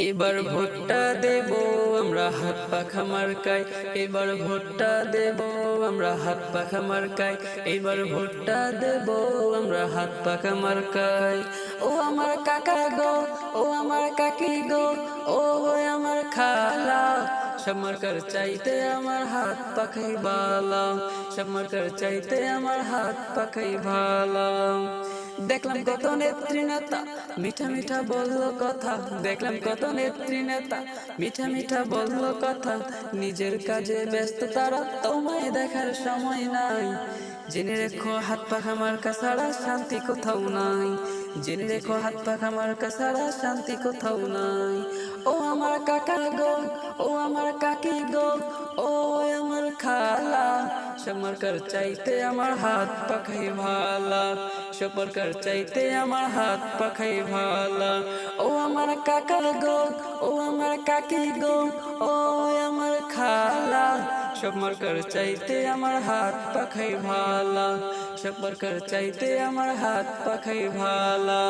এবার ভোটটা দেব, আমরা হাত পাখা মার্কায় এবার ভোটটা দেব, আমরা হাত পাখা মার্কায় এবার ভোটটা দেব, আমরা হাত পাখা মার্কায় ও আমার কাকা গো, ও আমার কাকি গো, ও আমার খালা। সব চাইতে আমার হাত পাখাই সব মার্কার চাইতে আমার হাত পাখাই ভালা দেখলাম কত নেত্রী নেতা মিঠা মিঠা বলল কথা দেখলাম কত নেত্রী নেতা মিঠা মিঠা বলল কথা নিজের কাজে ব্যস্ত তারা তোমায় দেখার সময় নাই। জেনে রেখো হাত পাখা মার্কা ছাড়া শান্তি কোথাও নাই। জেনে রেখো হাত পাখা মার্কা ছাড়া শান্তি কোথাও নাই। কাকা গো ও আমার কাকি গো ও আমার খালা। সমরকার চাইতে আমার হাত পাখাই ভালা সমরকার চাইতে আমার হাত পাখাই ভালা। ও আমার কাকা গো ও আমার কাকি গো ও আমার খালা। সমরকার চাইতে আমার হাত পাখাই ভালা সমরকার চাইতে আমার হাত পাখাই ভালা।